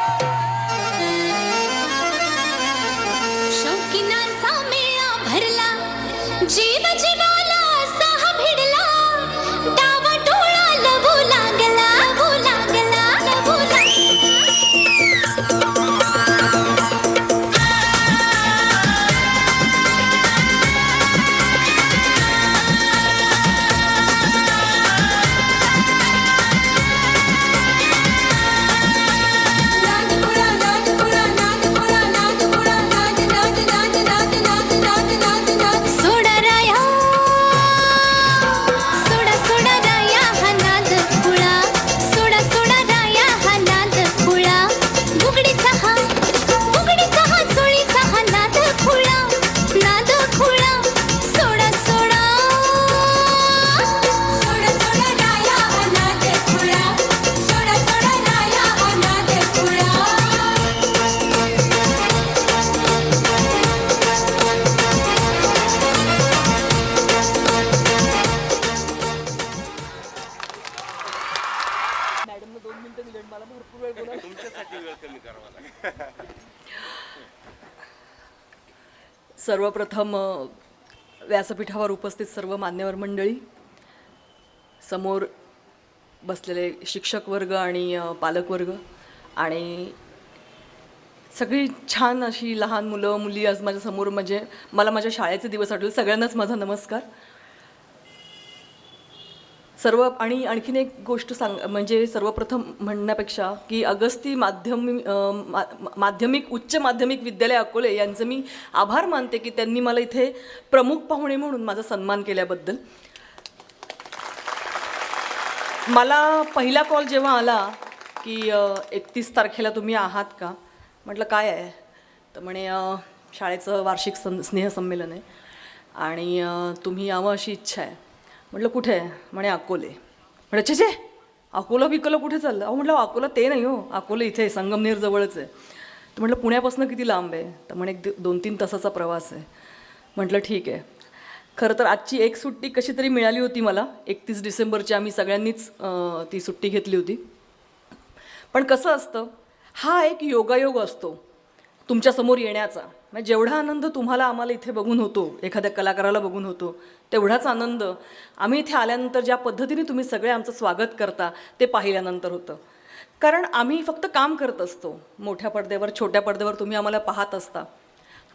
Thank. सर्वप्रथम व्यासपीठावर उपस्थित सर्व मान्यवर मंडळी समोर बसलेले शिक्षक वर्ग आणि पालकवर्ग आणि सगळी छान अशी लहान मुलं मुली आज माझ्यासमोर म्हणजे मला माझ्या शाळेचे दिवस आठवले. सगळ्यांनाच माझा नमस्कार. सर्व आणि आणखीन एक गोष्ट सांग म्हणजे सर्वप्रथम म्हणण्यापेक्षा की अगस्ती माध्यमिक मा- माध्यमिक उच्च माध्यमिक विद्यालय अकोले यांचं मी आभार मानते की त्यांनी मला इथे प्रमुख पाहुणे म्हणून माझा सन्मान केल्याबद्दल. मला पहिला कॉल जेव्हा आला की एकतीस तारखेला तुम्ही आहात का? म्हटलं काय आहे? तर म्हणे शाळेचं वार्षिक सं स्नेहसंमेलन आहे आणि तुम्ही यावं अशी इच्छा आहे. म्हटलं कुठे आहे? म्हणे अकोले. म्हणे छे छे अकोला बिकोला कुठे चाललं? अहो म्हटलं अकोला ते नाही हो अकोला इथे आहे, संगमनेर जवळच आहे. तर म्हटलं पुण्यापासून किती लांब आहे? तर म्हणे एक दोन तीन तासाचा प्रवास आहे. म्हटलं ठीक आहे. खरं तर आजची एक सुट्टी कशी तरी मिळाली होती मला. एकतीस डिसेंबरची आम्ही सगळ्यांनीच ती सुट्टी घेतली होती. पण कसं असतं हा एक योगायोग असतो तुमच्यासमोर येण्याचा. म्हणजे जेवढा आनंद तुम्हाला आम्हाला इथे बघून होतो एखाद्या कलाकाराला बघून होतो तेवढाच आनंद आम्ही इथे आल्यानंतर ज्या पद्धतीने तुम्ही सगळे आमचं स्वागत करता ते पाहिल्यानंतर होतं. कारण आम्ही फक्त काम करत असतो. मोठ्या पडद्यावर छोट्या पडद्यावर तुम्ही आम्हाला पाहत असता.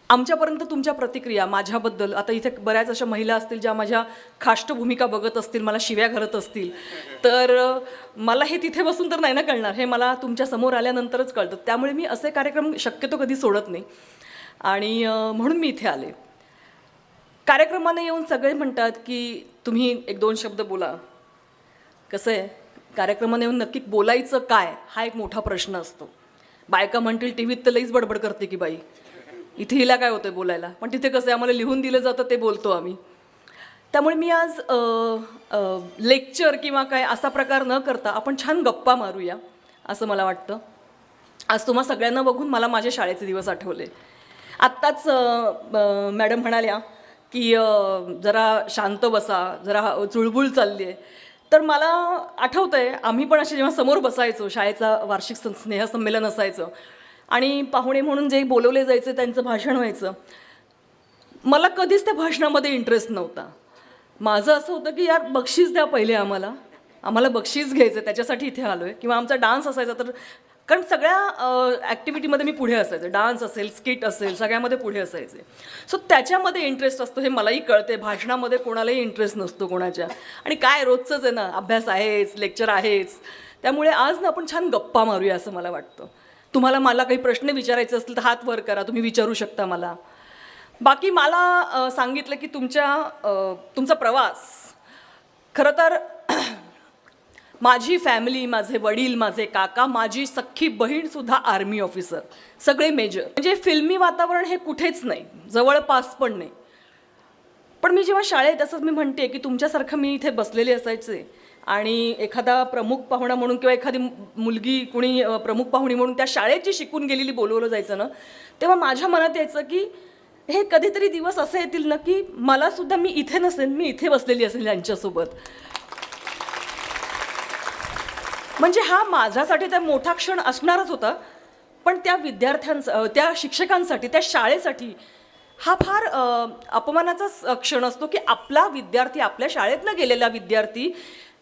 आमच्यापर्यंत तुमच्या प्रतिक्रिया माझ्याबद्दल आता इथे बऱ्याच अशा महिला असतील ज्या माझ्या खाष्ट भूमिका बघत असतील मला शिव्या घालत असतील. तर मला हे तिथे बसून तर नाही ना कळणार. हे मला तुमच्यासमोर आल्यानंतरच कळतं. त्यामुळे मी असे कार्यक्रम शक्यतो कधी सोडत नाही. आणि म्हणून मी इथे आले. कार्यक्रमाने येऊन सगळे म्हणतात की तुम्ही एक दोन शब्द बोला. कसं आहे? कार्यक्रमाने येऊन नक्की बोलायचं काय? हा एक मोठा प्रश्न असतो. बायका म्हणतील टी व्हीत तर लईच बडबड करते की बाई. इथे हिला काय होतं बोलायला? पण तिथे कसं आहे आम्हाला लिहून दिलं जातं ते बोलतो आम्ही. त्यामुळे मी आज लेक्चर किंवा काय असा प्रकार न करता आपण छान गप्पा मारूया असं मला वाटतं. आज तुम्हा सगळ्यांना बघून मला माझ्या शाळेचे दिवस आठवले. आत्ताच मॅडम म्हणाल्या की जरा शांत बसा जरा चुळबुळ चालली आहे तर मला आठवतं आहे आम्ही पण असे जेव्हा समोर बसायचो शाळेचा वार्षिक सं- स्नेहसंमेलन असायचं. आणि पाहुणे म्हणून जे बोलवले जायचे त्यांचं भाषण व्हायचं. मला कधीच त्या भाषणामध्ये इंटरेस्ट नव्हता. माझं असं होतं की यार बक्षीस द्या पहिले आम्हाला. आम्हाला बक्षीस घ्यायचं त्याच्यासाठी इथे आलो आहे किंवा आमचा डान्स असायचा तर कारण सगळ्या ॲक्टिव्हिटीमध्ये मी पुढे असायचे. डान्स असेल स्किट असेल सगळ्यामध्ये पुढे असायचे. सो त्याच्यामध्ये इंटरेस्ट असतो हे मलाही कळते. भाषणामध्ये कोणालाही इंटरेस्ट नसतो कोणाच्या. आणि काय रोजचंच आहे ना. अभ्यास आहेच लेक्चर आहेच. त्यामुळे आज ना आपण छान गप्पा मारूया असं मला वाटतं. तुम्हाला मला काही प्रश्न विचारायचे असतील तर हात वर करा. तुम्ही विचारू शकता मला. बाकी मला सांगितलं की तुमच्या तुमचा प्रवास खरं तर माझी फॅमिली माझे वडील माझे काका माझी सख्खी बहीणसुद्धा आर्मी ऑफिसर सगळे मेजर म्हणजे फिल्मी वातावरण हे कुठेच नाही. जवळपास पण नाही. पण मी जेव्हा शाळेत असंच मी म्हणते की तुमच्यासारखं मी इथे बसलेले असायचे. आणि एखादा प्रमुख पाहुणा म्हणून किंवा एखादी मुलगी कुणी प्रमुख पाहुणी म्हणून त्या शाळेत जी शिकून गेलेली बोलवलं जायचं ना तेव्हा माझ्या मनात यायचं की हे कधीतरी दिवस असे येतील ना की मला सुद्धा मी इथे नसेल मी इथे बसलेली असेल यांच्यासोबत. म्हणजे हा माझ्यासाठी तर मोठा क्षण असणारच होता. पण त्या विद्यार्थ्यांचा त्या शिक्षकांसाठी त्या शाळेसाठी हा फार अपमानाचा क्षण असतो की आपला विद्यार्थी आपल्या शाळेतनं गेलेला विद्यार्थी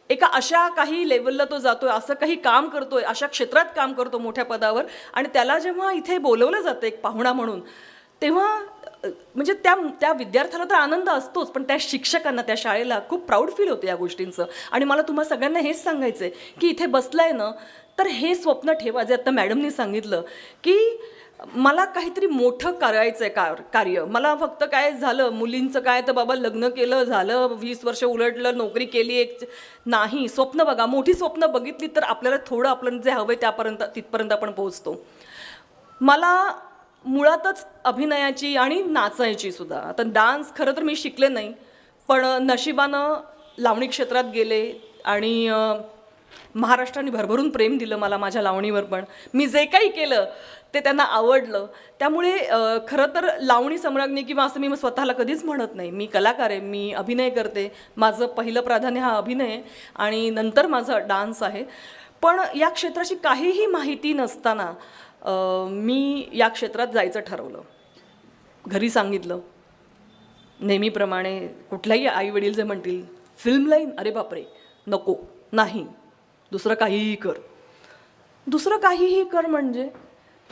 एका अशा काही लेवलला तो जातोय असं काही काम करतोय अशा क्षेत्रात काम करतो मोठ्या पदावर आणि त्याला जेव्हा इथे बोलवलं जातं एक पाहुणा म्हणून तेव्हा म्हणजे त्या त्या विद्यार्थ्याला तर आनंद असतोच पण त्या शिक्षकांना त्या शाळेला खूप प्राऊड फील होतं या गोष्टींचं. आणि मला तुम्हा सगळ्यांना हेच सांगायचं आहे की इथे बसलाय ना तर हे स्वप्न ठेवा. जे आता मॅडमनी सांगितलं की मला काहीतरी मोठं करायचं आहे कार कार्य. मला फक्त काय झालं मुलींचं काय तर बाबा लग्न केलं झालं वीस वर्ष उलटलं नोकरी केली एक नाही. स्वप्न बघा मोठी स्वप्न बघितली तर आपल्याला थोडं आपलं जे हवं आहे त्यापर्यंत तिथपर्यंत आपण पोहोचतो. मला मुळातच अभिनयाची आणि नाचायची सुद्धा. आता डान्स खरं तर मी शिकले नाही पण नशिबानं लावणी क्षेत्रात गेले आणि महाराष्ट्राने भरभरून प्रेम दिलं मला माझ्या लावणीवर पण. मी जे काही केलं ते त्यांना आवडलं. त्यामुळे खरं तर लावणी सम्राज्ञी किंवा असं मी स्वतःला कधीच म्हणत नाही. मी कलाकार आहे मी अभिनय करते. माझं पहिलं प्राधान्य हा अभिनय आहे आणि नंतर माझं डान्स आहे. पण या क्षेत्राची काहीही माहिती नसताना मी या क्षेत्रात जायचं ठरवलं. घरी सांगितलं. नेहमीप्रमाणे कुठल्याही आई वडील जे म्हणतील फिल्म लाईन? अरे बापरे! नको. नाही. दुसरं काहीही कर. दुसरं काहीही कर म्हणजे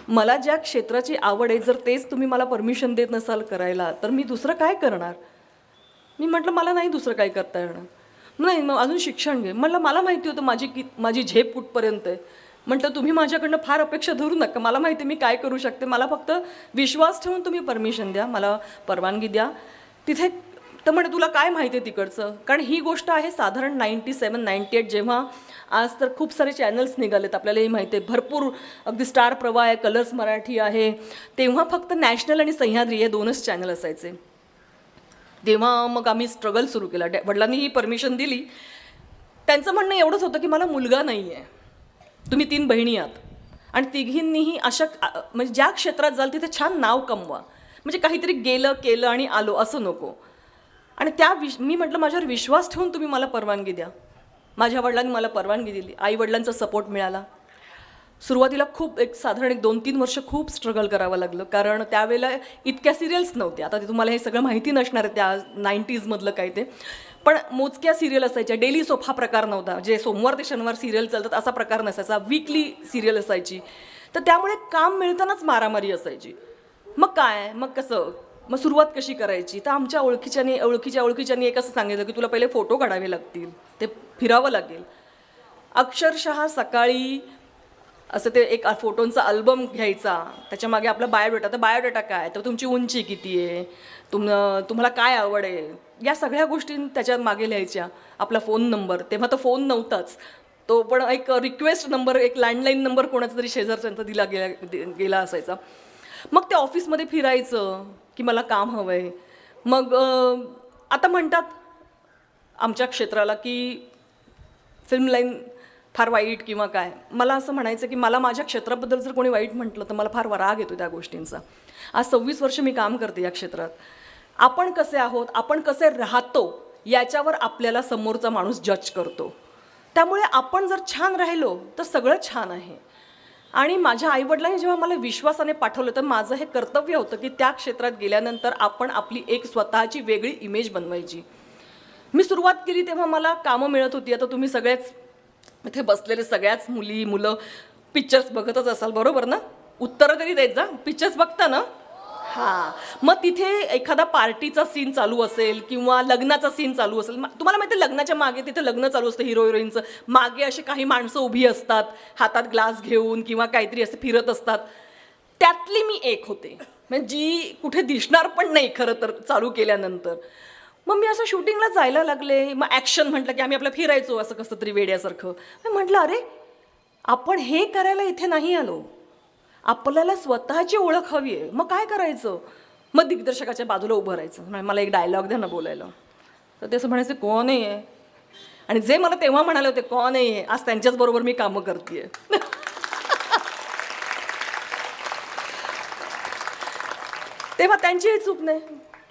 मला ज्या क्षेत्राची आवड आहे जर तेच तुम्ही मला परमिशन देत नसाल करायला तर मी दुसरं काय करणार? मी म्हटलं मला नाही दुसरं काय करता येणार. नाही मग अजून शिक्षण घे. म्हटलं मला माहिती होतं माझी की माझी झेप कुठपर्यंत आहे? म्हटलं तुम्ही माझ्याकडनं फार अपेक्षा धरू नका. मला माहिती आहे मी काय करू शकते. मला फक्त विश्वास ठेवून तुम्ही परमिशन द्या. मला परवानगी द्या. तिथे तर म्हणे तुला काय माहिती आहे तिकडचं? कारण ही गोष्ट आहे साधारण नाईन्टी सेवन नाईन्टी एट जेव्हा आज तर खूप सारे चॅनल्स निघालेत. आपल्यालाही माहिती आहे. भरपूर अगदी स्टार प्रवाह आहे कलर्स मराठी आहे. तेव्हा फक्त नॅशनल आणि सह्याद्री हे दोनच चॅनल असायचे. तेव्हा मग आम्ही स्ट्रगल सुरू केला. डॅ वडिलांनी ही परमिशन दिली. त्यांचं म्हणणं एवढंच होतं की मला मुलगा नाही आहे तुम्ही तीन बहिणी आहात. आणि तिघींनीही अशा म्हणजे ज्या क्षेत्रात जाल तिथे छान नाव कमवा. म्हणजे काहीतरी गेलं केलं आणि आलो असं नको. आणि त्या विश मी म्हटलं माझ्यावर विश्वास ठेवून तुम्ही मला परवानगी द्या. माझ्या वडिलांनी मला परवानगी दिली. आई वडिलांचा सपोर्ट मिळाला. सुरुवातीला खूप एक साधारण एक दोन तीन वर्ष खूप स्ट्रगल करावं लागलं. कारण त्यावेळेला इतक्या सिरियल्स नव्हत्या. आता ते तुम्हाला हे सगळं माहिती नसणार आहे त्या नाईन्टीजमधलं काय ते. पण मोजक्या सिरियल असायच्या. डेली सोप हा प्रकार नव्हता. जे सोमवार ते शनिवार सिरियल चालतात असा प्रकार नसायचा. वीकली सिरियल असायची. तर त्यामुळे काम मिळतानाच मारामारी असायची. मग काय? मग कसं? मग सुरुवात कशी करायची? तर आमच्या ओळखीच्यानी ओळखीच्या ओळखीच्यानी एक असं सांगितलं की तुला पहिले फोटो काढावे लागतील. ते फिरावं लागेल. अक्षरशः सकाळी असं ते एक फोटोंचा अल्बम घ्यायचा. त्याच्यामागे आपला बायोडेटा तर बायोडेटा काय? तर तुमची उंची किती आहे? तुम तुम्हाला काय आवड आहे या सगळ्या गोष्टी त्याच्यात मागे लिहायच्या. आपला फोन नंबर तेव्हा तर फोन नव्हताच. तो पण एक रिक्वेस्ट नंबर एक लँडलाईन नंबर कोणाचा तरी शेजारच्यांचा दिला गेला दि- गेला असायचा. मग ते ऑफिसमध्ये फिरायचं की मला काम हवं आहे मग आता म्हणतात आमच्या क्षेत्राला की फिल्म लाईन फार वाईट किंवा काय. मला असं म्हणायचं की मला माझ्या क्षेत्राबद्दल जर कोणी वाईट म्हटलं तर मला फार राग येतो त्या गोष्टींचा. आज सव्वीस वर्ष मी काम करते या क्षेत्रात. आपण कसे आहोत आपण कसे राहतो याच्यावर आपल्याला समोरचा माणूस जज करतो. त्यामुळे आपण जर छान राहिलो तर सगळं छान आहे. आणि माझ्या आईवडिलांनी जेव्हा मला विश्वासाने पाठवलं तर माझं हे कर्तव्य होतं की त्या क्षेत्रात गेल्यानंतर आपण आपली एक स्वतःची वेगळी इमेज बनवायची. मी सुरुवात केली तेव्हा मला कामं मिळत होती. आता तुम्ही सगळेच इथे बसलेले सगळ्याच मुली मुलं पिक्चर्स बघतच असाल बरोबर ना? उत्तरं तरी देत जा. पिक्चर्स बघता ना? हां. मग तिथे एखादा पार्टीचा सीन चालू असेल किंवा लग्नाचा सीन चालू असेल मा- तुम्हाला माहिती लग्नाच्या मागे तिथे लग्न चालू असतं हिरो हिरोईनचं मागे अशी काही माणसं उभी असतात हातात ग्लास घेऊन किंवा काहीतरी असे फिरत असतात. त्यातली मी एक होते. म्हणजे जी कुठे दिसणार पण नाही खरं तर चालू केल्यानंतर. मग मी असं शूटिंगला जायला लागले. मग ॲक्शन म्हटलं की आम्ही आपलं फिरायचो असं कसं तरी वेड्यासारखं मी म्हटलं अरे आपण हे करायला इथे नाही आलो. आपल्याला स्वतःची ओळख हवी आहे. मग काय करायचं? मग दिग्दर्शकाच्या बाजूला उभं राहायचं. म्हणजे मला एक डायलॉग द्या ना बोलायला. तर ते असं म्हणायचं कोण आहे आणि जे मला तेव्हा म्हणाले होते कोण आहे आज त्यांच्याच बरोबर मी कामं करते तेव्हा त्यांचीही चूक नाही.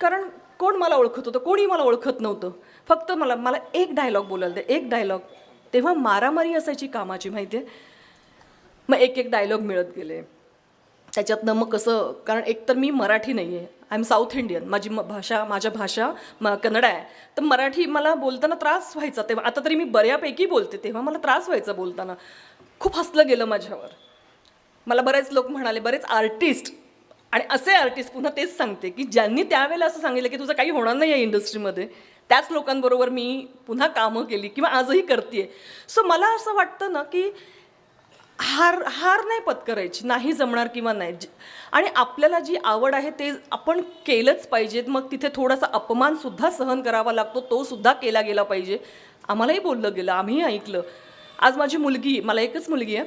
कारण कोण मला ओळखत होतं? कोणी मला ओळखत नव्हतं. फक्त मला मला एक डायलॉग बोलायला दे. एक डायलॉग तेव्हा मारामारी असायची कामाची माहिती आहे मग एक एक डायलॉग मिळत गेले. त्याच्यातनं मग कसं कारण एकतर मी मराठी नाही आहे आय एम साऊथ इंडियन माझी म भाषा माझ्या भाषा म कन्नड आहे. तर मराठी मला बोलताना त्रास व्हायचा तेव्हा. आता तरी मी बऱ्यापैकी बोलते तेव्हा मला त्रास व्हायचा बोलताना. खूप हसलं गेलं माझ्यावर. मला बरेच लोक म्हणाले बरेच आर्टिस्ट आणि असे आर्टिस्ट पुन्हा तेच सांगते की ज्यांनी त्यावेळेला असं सांगितलं की तुझं काही होणार नाही या इंडस्ट्रीमध्ये त्याच लोकांबरोबर मी पुन्हा कामं केली किंवा आजही करते सो मला असं वाटतं ना की हार हार नाही पत्करायची नाही जमणार किंवा नाही. आणि आपल्याला जी आवड आहे ते आपण केलंच पाहिजेत. मग तिथे थोडासा अपमानसुद्धा सहन करावा लागतो तो सुद्धा केला गेला पाहिजे. आम्हालाही बोललं गेलं आम्हीही ऐकलं. आज माझी मुलगी मला एकच मुलगी आहे.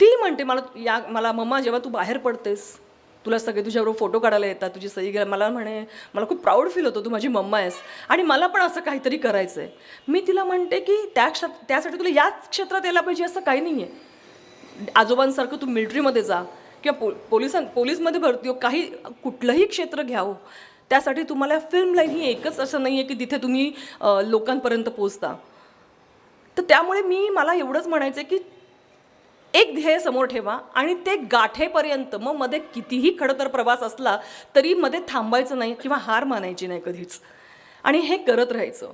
ती म्हणते मला या मला मम्मा जेव्हा तू बाहेर पडतेस तुला सगळे तुझ्याबरोबर फोटो काढायला येतात तुझी सही घ्या मला म्हणे मला खूप प्राऊड फील होतो तू माझी मम्मा आहेस. आणि मला पण असं काहीतरी करायचं आहे मी तिला म्हणते की त्या क्ष त्यासाठी तुला याच क्षेत्रात यायला पाहिजे असं काही नाही आहे आजोबांसारखं तू मिलिटरीमध्ये जा किंवा पो पोलिसां पोलीसमध्ये भरती हो काही कुठलंही क्षेत्र घ्यावं. त्यासाठी तुम्हाला फिल्म लाईन ही एकच असं नाही आहे की तिथे तुम्ही लोकांपर्यंत पोचता तर त्यामुळे मी मला एवढंच म्हणायचं आहे की एक ध्येय समोर ठेवा आणि ते गाठेपर्यंत मग मध्ये कितीही खडतर प्रवास असला तरी मध्ये थांबायचं नाही किंवा हार मानायची नाही कधीच. आणि हे करत राहायचं.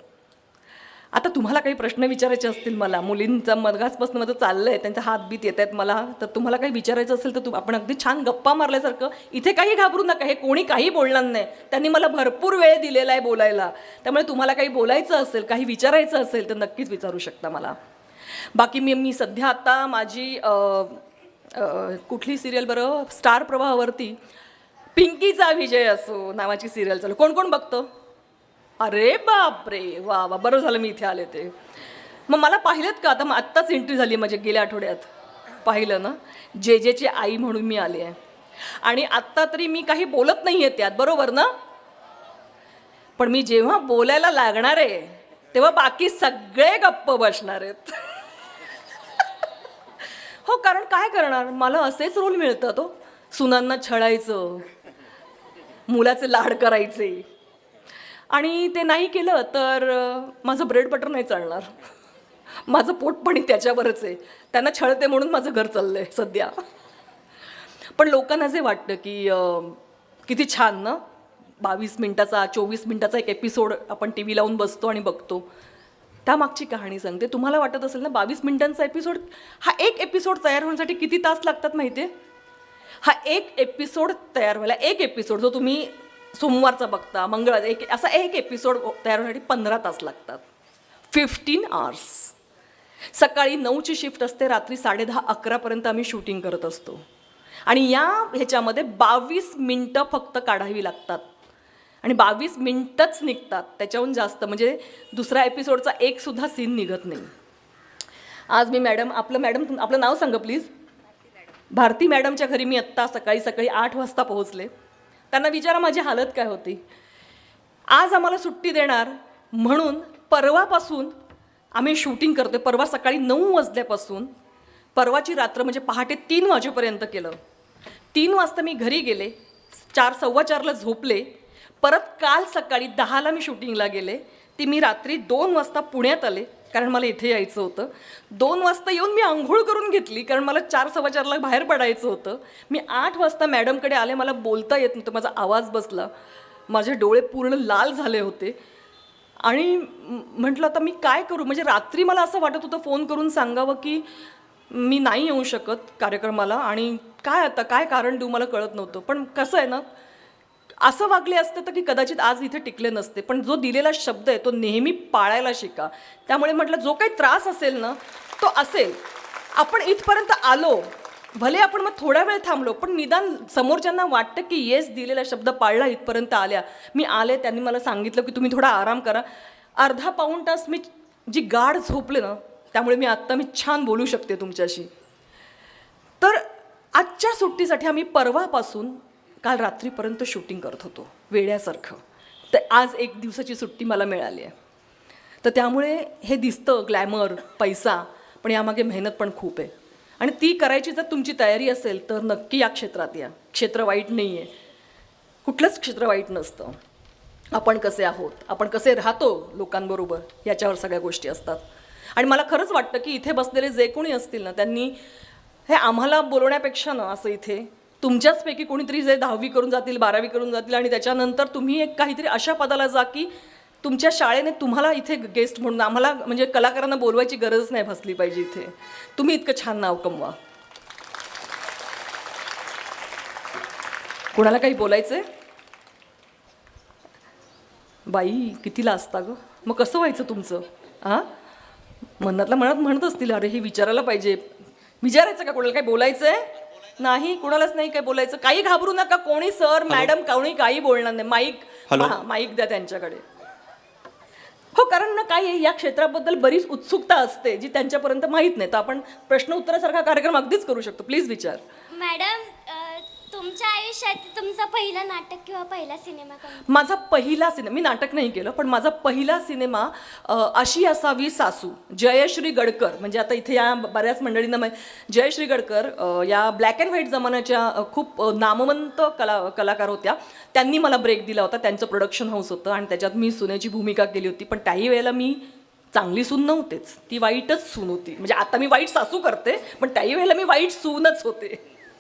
आता तुम्हाला काही प्रश्न विचारायचे असतील मला. मुलींचा मधगासपासून माझं चाललं आहे त्यांचा हात बीत येत आहेत मला. तर तुम्हाला काही विचारायचं असेल तर तू आपण अगदी छान गप्पा मारल्यासारखं इथे काही घाबरू नका हे कोणी काही बोलणार नाही. त्यांनी मला भरपूर वेळ दिलेला आहे बोलायला. त्यामुळे तुम्हाला काही बोलायचं असेल काही विचारायचं असेल तर नक्कीच विचारू शकता मला. बाकी मी मी सध्या आता माझी कुठली सिरियल बरं? स्टार प्रवाहावरती. पिंकीचा विजय असो नावाची सिरियल चालू. कोण कोण बघतं? अरे बापरे. वा वा बरं झालं मी इथे आले ते. मग मला पाहिलेत का? आता मग आत्ताच एंट्री झाली माझ्या गेल्या आठवड्यात. पाहिलं ना? जे जेची आई म्हणून मी आली आहे. आणि आत्ता तरी मी काही बोलत नाही आहे त्यात बरोबर ना? पण मी जेव्हा बोलायला लागणार आहे तेव्हा बाकी सगळे गप्प बसणार आहेत. हो कारण काय करणार? मला असेच रोल मिळतात तो सुनांना छळायचं मुलाचे लाड करायचे. आणि ते नाही केलं तर माझं ब्रेड बटर नाही चालणार. माझं पोटपाणी त्याच्यावरच आहे. त्यांना छळते म्हणून माझं घर चाललं आहे सध्या. पण लोकांना जे वाटतं की किती छान ना? बावीस मिनटाचा चोवीस मिनटाचा एक एपिसोड आपण टी व्ही लावून बसतो आणि बघतो. त्यामागची कहाणी सांगते. तुम्हाला वाटत असेल ना बावीस मिनिटांचा एपिसोड हा एक एपिसोड तयार होण्यासाठी किती तास लागतात माहिती आहे हा एक एपिसोड तयार व्हायला एक एपिसोड जो तुम्ही सोमवारचा बघता मंगळवार एक असा एक एपिसोड तयार होण्यासाठी पंधरा तास लागतात. फिफ्टीन आवर्स सकाळी नऊची शिफ्ट असते रात्री साडेदहा अकरापर्यंत आम्ही शूटिंग करत असतो. आणि या ह्याच्यामध्ये बावीस मिनटं फक्त काढावी लागतात. आणि बावीस मिनटंच निघतात. त्याच्याहून जास्त म्हणजे दुसऱ्या एपिसोडचा एकसुद्धा सीन निघत नाही. आज मी मॅडम आपलं मॅडम आपलं नाव सांगा प्लीज भारती मॅडमच्या घरी मी आत्ता सकाळी सकाळी आठ वाजता पोहोचले. त्यांना विचारा माझी हालत काय होती. आज आम्हाला सुट्टी देणार. म्हणून परवापासून आम्ही शूटिंग करतोय. परवा सकाळी नऊ वाजल्यापासून. परवाची रात्र म्हणजे पहाटे तीन वाजेपर्यंत केलं. तीन वाजता मी घरी गेले. चार सव्वा चारला झोपले. परत काल सकाळी दहाला मी शूटिंगला गेले. ती मी रात्री दोन वाजता पुण्यात आले. कारण मला इथे यायचं होतं. दोन वाजता येऊन मी आंघोळ करून घेतली कारण मला चार सव्वा चारला बाहेर पडायचं होतं. मी आठ वाजता मॅडमकडे आले मला बोलता येत नव्हतं माझा आवाज बसला. माझे डोळे पूर्ण लाल झाले होते. आणि म्हटलं आता मी काय करू? म्हणजे रात्री मला असं वाटत होतं फोन करून सांगावं की मी नाही येऊ शकत कार्यक्रमाला आणि काय आता काय कारण देऊ? मला कळत नव्हतं. पण कसं आहे ना असं वागले असते तर की कदाचित आज इथे टिकले नसते. पण जो दिलेला शब्द आहे तो नेहमी पाळायला शिका. त्यामुळे म्हटलं जो काही त्रास असेल ना तो असेल. आपण इथपर्यंत आलो. भले आपण मग थोडा वेळ थांबलो पण निदान समोरच्यांना वाटतं की येस दिलेला शब्द पाळला इथपर्यंत आल्या. मी आले त्यांनी मला सांगितलं की तुम्ही थोडा आराम करा. अर्धा पाऊण तास मी जी गाढ झोपले ना त्यामुळे मी आत्ता मी छान बोलू शकते तुमच्याशी. तर आजच्या सुट्टीसाठी आम्ही परवापासून काल रात्रीपर्यंत शूटिंग करत होतो वेड्यासारखं. तर आज एक दिवसाची सुट्टी मला मिळाली आहे. तर त्यामुळे हे दिसतं ग्लॅमर पैसा पण यामागे मेहनत पण खूप आहे. आणि ती करायची जर तुमची तयारी असेल तर नक्की या क्षेत्रात या. क्षेत्र वाईट नाही आहे कुठलंच क्षेत्र वाईट नसतं. आपण कसे आहोत? आपण कसे राहतो लोकांबरोबर? याच्यावर सगळ्या गोष्टी असतात. आणि मला खरंच वाटतं की इथे बसलेले जे कोणी असतील ना त्यांनी हे आम्हाला बोलवण्यापेक्षा ना असं इथे तुमच्याचपैकी कोणीतरी जे दहावी करून जातील बारावी करून जातील आणि त्याच्यानंतर तुम्ही एक काहीतरी अशा पदाला जा की तुमच्या शाळेने तुम्हाला इथे गेस्ट म्हणून आम्हाला म्हणजे कलाकारांना बोलवायची गरज नाही भासली पाहिजे इथे. तुम्ही इतकं छान नाव कमवा. कोणाला काही बोलायचंय? बाई कितीला असता ग. मग कसं व्हायचं तुमचं? हां? मनातल्या मनात म्हणत असतील अरे हे विचारायला पाहिजे. विचारायचं का? कोणाला काही बोलायचं आहे नाही कोणालाच नाही काय बोलायचं. काही घाबरू नका कोणी सर मॅडम कोणी काही बोलणार नाही. Mic hello. हां माईक द्या त्यांच्याकडे. हो कारण ना काय आहे या क्षेत्राबद्दल बरीच उत्सुकता असते जी त्यांच्यापर्यंत माहीत नाही. तर आपण प्रश्न उत्तरासारखा कार्यक्रम अगदीच करू शकतो. प्लीज विचार. मॅडम तुमच्या आयुष्यात तुमचं पहिलं नाटक किंवा पहिला सिनेमा कोणता? माझा पहिला सिनेमा मी नाटक नाही केलं पण माझा पहिला सिनेमा अ, अशी असावी सासू जयश्री गडकर. म्हणजे आता इथे या बऱ्याच मंडळींना माहिती जयश्री गडकर अ, या ब्लॅक अँड व्हाईट जमान्याच्या अ, खूप अ, नामवंत कला कलाकार होत्या. त्यांनी मला ब्रेक दिला होता. त्यांचं प्रोडक्शन हाऊस होतं आणि त्याच्यात मी सुनेची भूमिका केली होती. पण त्याही वेळेला मी चांगली सून नव्हतेच. ती वाईटच सून होती. म्हणजे आता मी वाईट सासू करते पण त्याही वेळेला मी वाईट सूनच होते.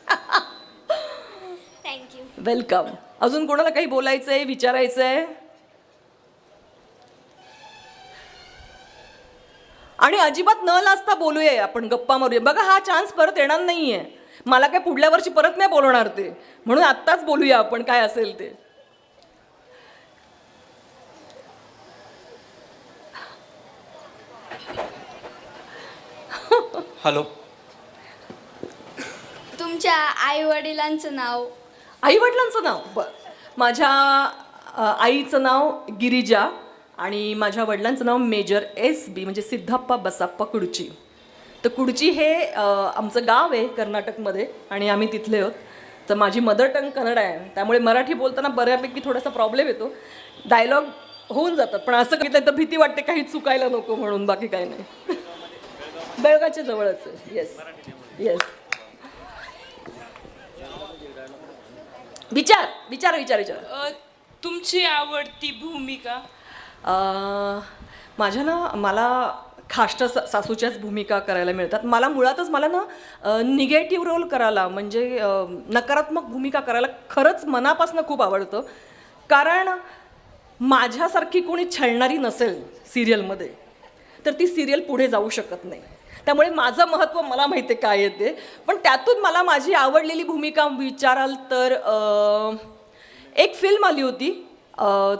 वेलकम अजून कोणाला काही बोलायचंय विचारायचंय? आणि अजिबात न लाजता बोलूया आपण गप्पा मारूया. बघा हा चान्स परत येणार नाहीये. मला काय पुढल्या वर्षी परत नाही बोलवणार ते. म्हणून आत्ताच बोलूया आपण काय असेल ते. हॅलो तुमच्या आई वडिलांचं नाव आई वडिलांचं नाव. बर. माझ्या आईचं नाव गिरिजा आणि माझ्या वडिलांचं नाव मेजर एस बी म्हणजे सिद्धप्पा बसाप्पा कुडची. तर कुडची हे आमचं गाव आहे कर्नाटकमध्ये आणि आम्ही तिथले आहोत. तर माझी मदर टंग कन्नड आहे. त्यामुळे मराठी बोलताना बऱ्यापैकी थोडासा प्रॉब्लेम येतो. डायलॉग होऊन जातात पण असं कधीतरी तर भीती वाटते काही चुकायला नको म्हणून बाकी काही नाही. बेळगावच्या जवळच आहे. येस येस विचार विचार विचार विचार. अ, तुमची आवडती भूमिका? अं, माझ्या ना मला खाष्ट सा- सासूच्याच भूमिका करायला मिळतात. मला मुळातच मला ना निगेटिव्ह रोल करायला म्हणजे अं, नकारात्मक भूमिका करायला खरंच मनापासून खूप आवडतं. कारण माझ्यासारखी कोणी छळणारी नसेल सिरियलमध्ये तर ती सिरियल पुढे जाऊ शकत नाही. त्यामुळे माझं महत्त्व मला माहिती आहे काय येते. पण त्यातून मला माझी आवडलेली भूमिका विचाराल तर एक फिल्म आली होती.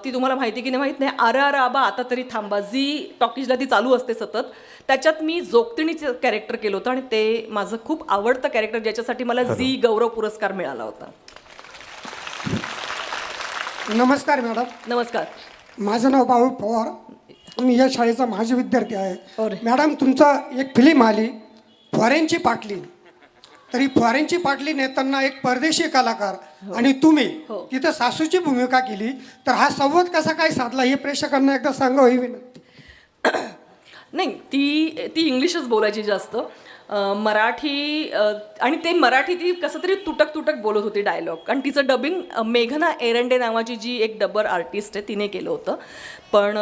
ती तुम्हाला माहिती की नाही माहीत नाही. आर आर आबा आता तरी थांबा. जी टॉकीजला ती चालू असते सतत. त्याच्यात मी जोगतिणीचं कॅरेक्टर केलं होतं आणि ते माझं खूप आवडतं कॅरेक्टर ज्याच्यासाठी मला झी गौरव पुरस्कार मिळाला होता. नमस्कार मॅडम. नमस्कार. माझं नाव बाळू पवार. मी या शाळेचा माजी विद्यार्थी आहे अरे. मॅडम तुमचा एक फिल्म आली फॉरेनची पाटली. तर ही फॉरेनची पाटली नेताना एक परदेशी कलाकार आणि तुम्ही हो. तिथं सासूची भूमिका केली तर हा संवाद कसा काय साधला? हे प्रेक्षकांना एकदा सांगावं ही विनंती. नाही ती ती इंग्लिशच बोलायची जास्त. मराठी आणि ते मराठी ती कसं तरी तुटक तुटक बोलत होती डायलॉग आणि तिचं डबिंग मेघना एरंडे नावाची जी एक डबर आर्टिस्ट आहे तिने केलं होतं. पण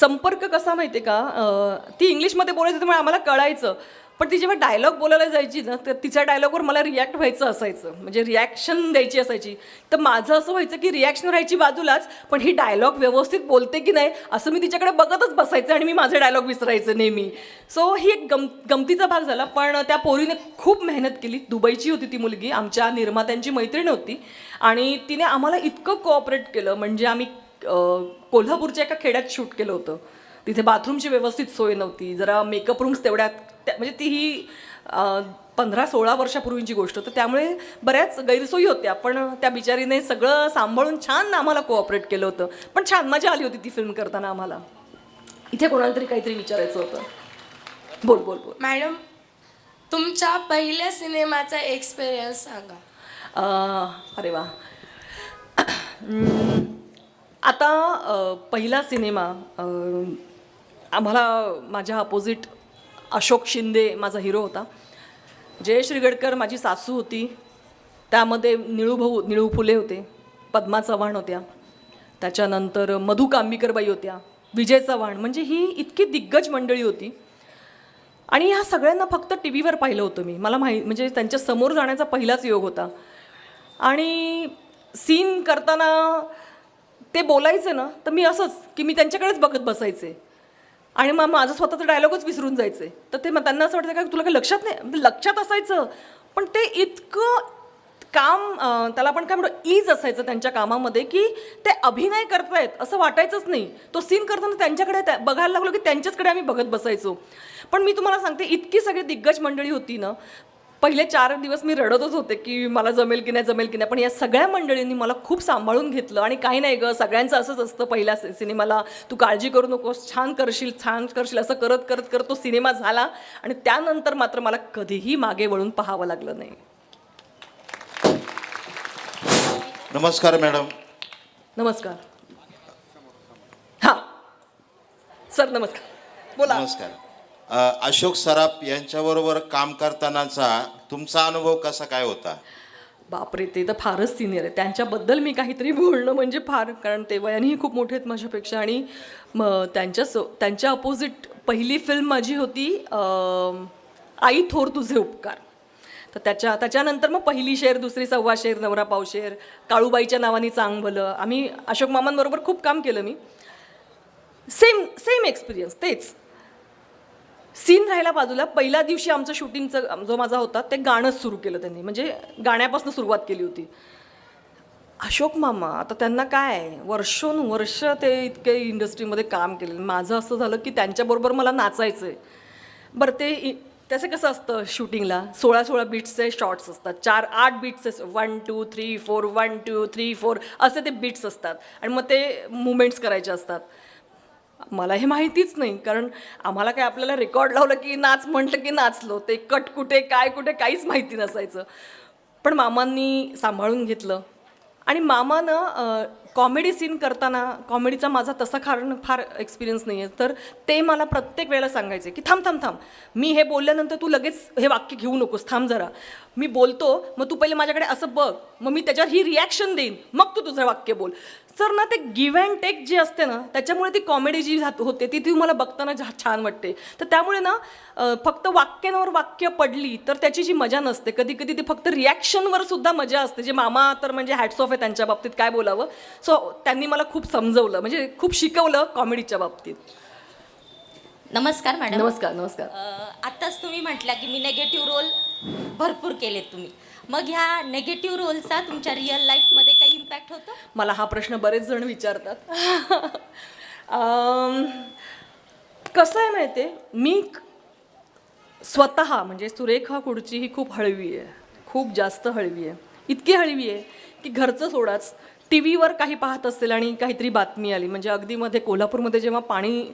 संपर्क कसा माहिती आहे का ती इंग्लिशमध्ये बोलायची त्यामुळे आम्हाला कळायचं. पण ती जेव्हा डायलॉग बोलायला जायची ना तर तिच्या डायलॉगवर मला रिॲक्ट व्हायचं असायचं. म्हणजे रिॲक्शन द्यायची असायची. तर माझं असं व्हायचं की रिॲक्शन राहायची बाजूलाच पण ही डायलॉग व्यवस्थित बोलते की नाही असं मी तिच्याकडे बघतच बसायचं आणि मी माझे डायलॉग विसरायचं नेहमी. सो ही एक गम गमतीचा भाग झाला. पण त्या पोरीने खूप मेहनत केली. दुबईची होती ती मुलगी. आमच्या निर्मात्यांची मैत्रीण होती. आणि तिने आम्हाला इतकं कोऑपरेट केलं. म्हणजे आम्ही कोल्हापूरच्या एका खेड्यात शूट केलं होतं. तिथे बाथरूमची व्यवस्थित सोय नव्हती. जरा मेकअप रूम्स तेवढ्यात त्या- म्हणजे ती ही पंधरा सोळा वर्षापूर्वीची गोष्ट तर त्यामुळे बऱ्याच गैरसोयी होत्या. पण त्या बिचारीने सगळं सांभाळून छान आम्हाला कोऑपरेट केलं होतं. पण छान मजा आली होती ती फिल्म करताना आम्हाला. इथे कोणाला तरी काहीतरी विचारायचं होतं. बोल बोल बोल. मॅडम तुमच्या पहिल्या सिनेमाचा एक्सपिरियन्स सांगा. अरे वा. आता पहिला सिनेमा आम्हाला माझ्या अपोजिट अशोक शिंदे माझा हिरो होता. जयश्री गडकर माझी सासू होती. त्यामध्ये निळूभाऊ निळू फुले होते. पद्मा चव्हाण होत्या. त्याच्यानंतर मधु कांबिकरबाई होत्या. विजय चव्हाण म्हणजे ही इतकी दिग्गज मंडळी होती. आणि ह्या सगळ्यांना फक्त टी व्हीवर पाहिलं होतं मी. मला माहीत म्हणजे त्यांच्यासमोर जाण्याचा पहिलाच योग होता. आणि सीन करताना ते बोलायचं ना तर मी असंच की मी त्यांच्याकडेच बघत बसायचे. आणि मग माझं स्वतःचं डायलॉगच विसरून जायचे तर ते मग त्यांना असं वाटतं का तुला काही लक्षात नाही? म्हणजे लक्षात असायचं. पण ते इतकं काम त्याला आपण काय म्हणतो ईज असायचं त्यांच्या कामामध्ये की ते अभिनय करतायत असं वाटायचंच नाही. तो सीन करताना त्यांच्याकडे त्या- बघायला लागलो की त्यांच्याचकडे आम्ही बघत बसायचो. पण मी तुम्हाला सांगते इतकी सगळी दिग्गज मंडळी होती ना पहिले चार दिवस मी रडतच होते की मला जमेल की नाही जमेल की नाही. पण या सगळ्या मंडळींनी मला खूप सांभाळून घेतलं आणि काही नाही गं सगळ्यांचं असंच असतं पहिल्या सिनेमाला. तू काळजी करू नकोस छान करशील छान करशील असं करत करत करत तो सिनेमा झाला आणि त्यानंतर मात्र मला कधीही मागे वळून पाहावं लागलं नाही. नमस्कार मॅडम. नमस्कार. हां. सर नमस्कार. बोला. नमस्कार. अशोक सराफ यांच्याबरोबर काम करतानाचा तुमचा अनुभव कसा काय होता? बापरे ते तर फारच सिनियर आहे त्यांच्याबद्दल मी काहीतरी बोलणं म्हणजे फार कारण ते वयानेही खूप मोठे आहेत माझ्यापेक्षा. आणि मग त्यांच्या सो त्यांच्या अपोजिट पहिली फिल्म माझी होती आई थोर तुझे उपकार. तर त्याच्या त्याच्यानंतर मग पहिली शेर दुसरी सव्वा शेर नवरा पावशेर काळूबाईच्या नावाने चांग भलं आम्ही अशोक मामांबरोबर खूप काम केलं मी. सेम सेम एक्सपिरियन्स तेच. सीन राहिला बाजूला. पहिल्या दिवशी आमचं शूटिंगचं जो माझा होता ते गाणंच सुरू केलं त्यांनी. म्हणजे गाण्यापासून सुरुवात केली होती. अशोक मामा आता त्यांना काय? आहे, वर्षोनुवर्ष ते इतके इंडस्ट्रीमध्ये काम केले. माझं असं झालं की त्यांच्याबरोबर मला नाचायचं आहे बरं ते इ- त्याचं कसं असतं शूटिंगला? सोळा सोळा बीट्सचे शॉर्ट्स असतात. चार आठ बीट्सचे one two three four one two three four असे ते बीट्स असतात. आणि मग ते मुवमेंट्स करायचे असतात. मला हे माहितीच नाही कारण आम्हाला काय आपल्याला रेकॉर्ड लावलं की नाच म्हटलं की नाचलो ते कट कुठे काय कुठे काहीच माहिती नसायचं. पण मामांनी सांभाळून घेतलं. आणि मामानं कॉमेडी सीन करताना कॉमेडीचा माझा तसा कारण फार एक्सपिरियन्स नाही आहे तर ते मला प्रत्येक वेळेला सांगायचे की थांब थांब थांब. मी हे बोलल्यानंतर तू लगेच हे वाक्य घेऊ नकोस थांब जरा. मी बोलतो मग तू पहिले माझ्याकडे असं बघ. मग मी त्याच्यावर ही रिॲक्शन देईन. मग तू तुझं वाक्य बोल. सर ना ते गिव्ह अँड टेक जे असते ना त्याच्यामुळे ती कॉमेडी जी होते ती ती मला बघताना जा छान वाटते. तर त्यामुळे ना फक्त वाक्यांवर वाक्य पडली तर त्याची जी मजा नसते. कधी कधी ती फक्त रिॲक्शनवर सुद्धा मजा असते. जे मामा तर म्हणजे हॅट्स ऑफ आहे त्यांच्या बाबतीत काय बोलावं? सो त्यांनी मला खूप समजवलं. म्हणजे खूप शिकवलं कॉमेडीच्या बाबतीत. नमस्कार मॅडम. नमस्कार नमस्कार. आत्ताच तुम्ही म्हटल्या की मी नेगेटिव्ह रोल भरपूर केलेत तुम्ही. मग ह्या नेगेटिव्ह रोलचा तुमच्या रिअल लाईफमध्ये काही इम्पॅक्ट होतो? मला हा प्रश्न बरेच जण विचारतात. अम, कसं आहे माहिती मी स्वतः म्हणजे सुरेखा कुडची ही खूप हळवी आहे. खूप जास्त हळवी आहे. इतकी हळवी आहे की घरचं सोडाच टी व्हीवर काही पाहत असेल आणि काहीतरी बातमी आली. म्हणजे अगदी मध्ये कोल्हापूरमध्ये जेव्हा पाणी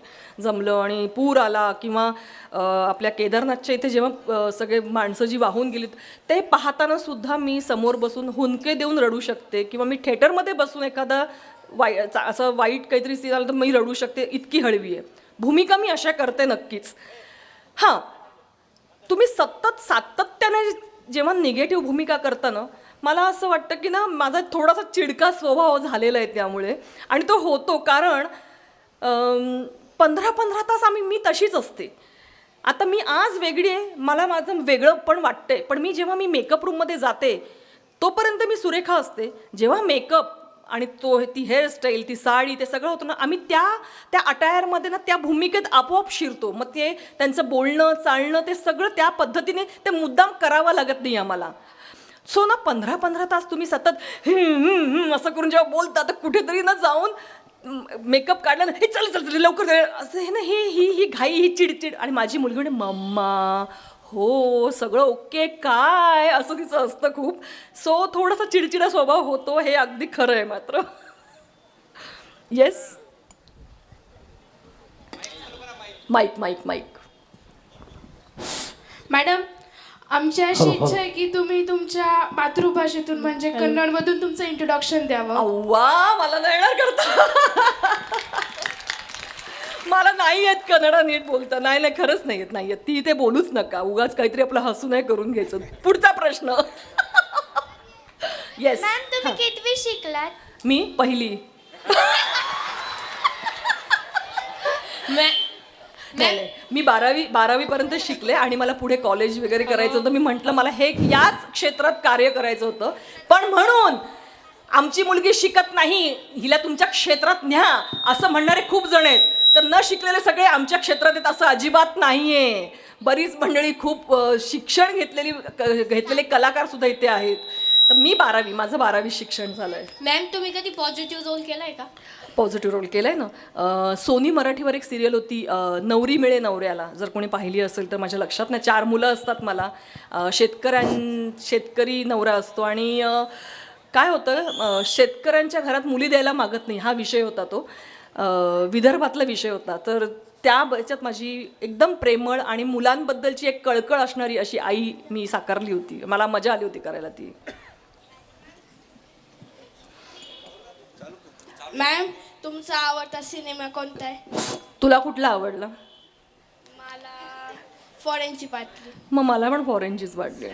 जमलं आणि पूर आला किंवा आपल्या केदारनाथच्या इथे जेव्हा सगळे माणसं जी वाहून गेलीत ते पाहताना सुद्धा मी समोर बसून हुंदके देऊन रडू शकते किंवा मी थिएटरमध्ये बसून एखादा वाई असं वाईट काहीतरी सीन आलं तर मी रडू शकते इतकी हळवी आहे. भूमिका मी अशा करते नक्कीच. हां तुम्ही सतत सातत्याने जेव्हा निगेटिव्ह भूमिका करता ना मला असं वाटतं की ना माझा थोडासा चिडका स्वभाव झालेला आहे त्यामुळे. आणि तो होतो कारण पंधरा पंधरा तास आम्ही मी तशीच असते. आता मी आज वेगळी आहे मला माझं वेगळं पण वाटतंय. पण मी जेव्हा मी मेकअप रूममध्ये जाते तोपर्यंत मी सुरेखा असते. जेव्हा मेकअप आणि तो ती हेअरस्टाईल ती साडी ते सगळं होतं ना आम्ही त्या त्या अटायरमध्ये ना त्या भूमिकेत आपोआप शिरतो. मग ते त्यांचं बोलणं चालणं ते सगळं त्या पद्धतीने ते मुद्दाम करावं लागत नाही आम्हाला. सो ना पंधरा पंधरा तास तुम्ही सतत असं करून जेव्हा बोलता तर कुठेतरी ना जाऊन मेकअप काढला ना हे चल चल चल लवकर असं हे ना ही ही ही घाई ही चिडचिड. आणि माझी मुलगी म्हणे मम्मा हो सगळं ओके काय? असं तिचं असतं खूप. सो थोडासा चिडचिडा स्वभाव होतो हे अगदी खरं आहे मात्र. Yes mic mic mic madam आमची अशी इच्छा आहे की तुम्ही तुमच्या मातृभाषेतून म्हणजे कन्नडमधून तुमचं इंट्रोडक्शन द्यावं. अव्वा मला नाही येणार करता. मला नाही येत कन्नड नीट बोलता. नाही नाही खरंच नाही येत नाही येत. ती ते बोलूच नका. उगाच काहीतरी आपलं हसू नाही करून घ्यायचं. पुढचा प्रश्न. येस मॅम तुम्ही कितवी शिकलात? मी पहिली. नाही नाही मी बारावी बारावीपर्यंत शिकले आणि मला पुढे कॉलेज वगैरे करायचं होतं. मी म्हटलं मला हे याच क्षेत्रात कार्य करायचं होतं. पण म्हणून आमची मुलगी शिकत नाही हिला तुमच्या क्षेत्रात न्या असं म्हणणारे खूप जण आहेत. तर न शिकलेले सगळे आमच्या क्षेत्रात आहेत असं अजिबात नाही आहे बरीच मंडळी खूप शिक्षण घेतलेली घेतलेले कलाकार सुद्धा इथे आहेत. तर मी बारावी माझं बारावी शिक्षण झालं आहे मॅम तुम्ही कधी पॉझिटिव्ह रोल केलाय का? पॉझिटिव्ह रोल केला आहे ना सोनी मराठीवर एक सिरियल होती नवरी मिळे नवऱ्याला. जर कोणी पाहिली असेल तर माझ्या लक्षात नाही. चार मुलं असतात मला. शेतकऱ्यां शेतकरी नवरा असतो आणि काय होतं शेतकऱ्यांच्या घरात मुली द्यायला मागत नाही. हा विषय होता तो. विदर्भातला विषय होता. तर त्या बच्यात माझी एकदम प्रेमळ आणि मुलांबद्दलची एक कळकळ असणारी अशी आई मी साकारली होती. मला मजा आली होती करायला ती. मॅम तुमचा आवडता सिनेमा कोणता आहे? तुला कुठला आवडला? मला फॉरेनची पाटली. मग मला पण फॉरेनचीच वाटली.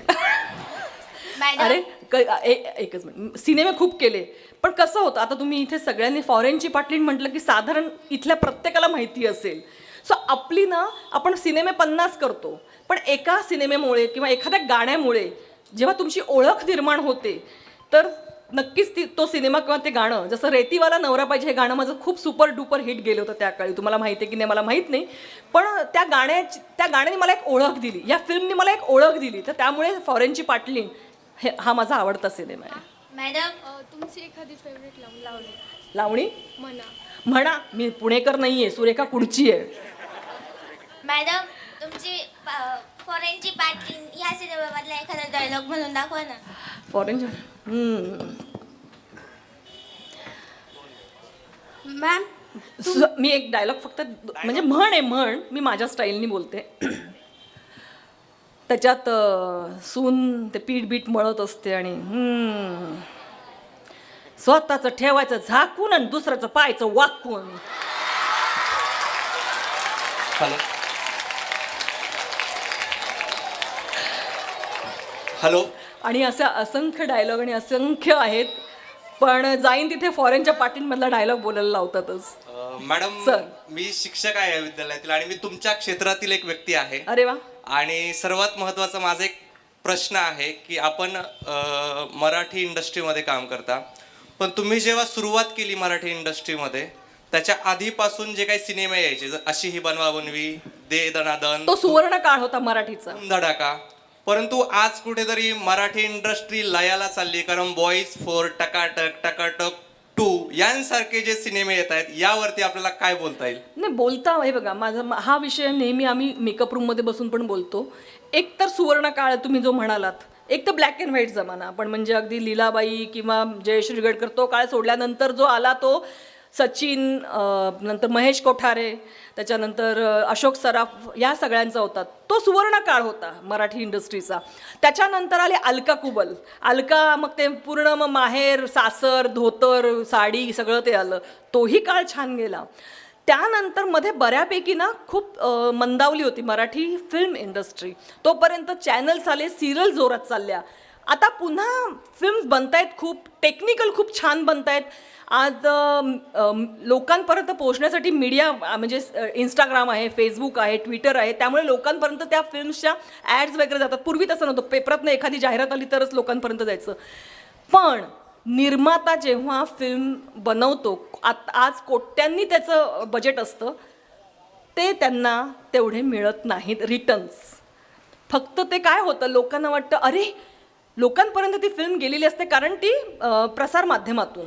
अरे क- ए- एकच मिनिट. सिनेमे खूप केले. पण कसं होतं आता तुम्ही इथे सगळ्यांनी फॉरेनची पाटलीन म्हटलं की साधारण इथल्या प्रत्येकाला माहिती असेल. सो आपली ना आपण सिनेमे पन्नास करतो. पण एका सिनेमेमुळे किंवा एखाद्या गाण्यामुळे जेव्हा तुमची ओळख निर्माण होते तर नक्कीच ती तो सिनेमा किंवा ते गाणं जसं रेतीवाला नवरा पाहिजे हे गाणं माझं खूप सुपर डुपर हिट गेलं होतं त्या काळी. तुम्हाला माहिती आहे की नाही मला माहीत नाही. पण त्या गाण्याची त्या गाण्याने मला एक ओळख दिली. या फिल्मने मला एक ओळख दिली. तर त्यामुळे फॉरेनची पाटलीन हे हा माझा आवडता सिनेमा आहे. मॅडम तुमची एखादी फेवरेट लावून लावली लावणी? म्हणा. म्हणा. मी पुणेकर नाही आहे सुरेखा कुडची आहे मॅडम तुमची फॉरेनची पाटली ह्या सिनेमामधला एखादा डायलॉग म्हणून दाखवा ना. फॉरेन मॅम मी एक डायलॉग फक्त म्हणजे म्हण आहे म्हण. मी माझ्या स्टाईलनी बोलते. त्याच्यात अं, सून ते पीठ बीठ मळत असते आणि हम्म, स्वतःचं ठेवायचं झाकून आणि दुसऱ्याचं पाहायचं वाकून. हॅलो हॅलो आणि अशा असंख्य डायलॉग आणि असंख्य आहेत पण जाईन तिथे फॉरेनच्या पाटींमधला डायलॉग बोलायला लावतातच. Madam sir. मी शिक्षक आहे या विद्यालयातील आणि मी तुमच्या क्षेत्रातील एक व्यक्ती आहे. अरे वा. आणि सर्वात महत्त्वाचा माझा एक प्रश्न आहे की आपण अ, मराठी इंडस्ट्रीमध्ये काम करता पण तुम्ही जेव्हा सुरुवात केली मराठी इंडस्ट्रीमध्ये त्याच्या आधीपासून जे काही सिनेमे यायचे अशी ही बनवा बनवी दे दनादन तो सुवर्ण काळ होता मराठीचा. धडाका परंतु आज कुठेतरी मराठी इंडस्ट्री लयाला चालली कारण boys four Takatak Takatak two यांसारखे जे सिनेमे येत आहेत यावरती आपल्याला काय बोलता येईल? नाही बोलता हे बघा माझा हा विषय नेहमी आम्ही मेकअप रूममध्ये बसून पण बोलतो. एक तर सुवर्ण काळ तुम्ही जो म्हणालात एक तर ब्लॅक अँड व्हाईट जमाना. पण म्हणजे अगदी लीलाबाई किंवा जयश्री गडकर तो काळ सोडल्यानंतर जो आला तो सचिन नंतर महेश कोठारे त्याच्यानंतर अशोक सराफ या सगळ्यांचा होता. तो सुवर्ण काळ होता मराठी इंडस्ट्रीचा. त्याच्यानंतर आले अलका कुबल. अलका मग ते पूर्ण मग माहेर सासर धोतर साडी सगळं ते आलं. तोही काळ छान गेला. त्यानंतरमध्ये बऱ्यापैकी ना खूप मंदावली होती मराठी फिल्म इंडस्ट्री तोपर्यंत चॅनल्स आले सिरियल जोरात चालल्या. आता पुन्हा फिल्म्स बनतायत खूप टेक्निकल खूप छान बनतायत. आज लोकांपर्यंत पोहोचण्यासाठी मीडिया म्हणजे इंस्टाग्राम आहे फेसबुक आहे ट्विटर आहे त्यामुळे लोकांपर्यंत त्या फिल्म्सच्या ॲड्स वगैरे जातात. पूर्वी तसं नव्हतं. पेपरातनं एखादी जाहिरात आली तरच लोकांपर्यंत जायचं. पण निर्माता जेव्हा फिल्म बनवतो आत आज कोट्यांनी त्याचं बजेट असतं ते त्यांना तेवढे मिळत नाहीत रिटर्न्स फक्त ते काय होतं लोकांना वाटतं अरे लोकांपर्यंत ती फिल्म गेलेली असते कारण ती अं, प्रसारमाध्यमातून.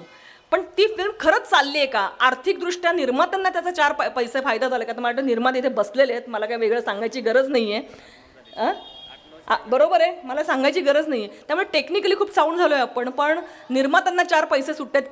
पण ती फिल्म खरंच चालली आहे का? आर्थिकदृष्ट्या निर्मात्यांना त्याचा चार पै पैसे फायदा झाला का? तर मला वाटतं निर्माते इथे बसलेले आहेत. मला काय वेगळं सांगायची गरज नाही आहे बरोबर आहे. मला सांगायची गरज नाही आहे त्यामुळे टेक्निकली खूप साऊंड झालो आहे आपण. पण निर्मात्यांना चार पैसे सुट्ट्यात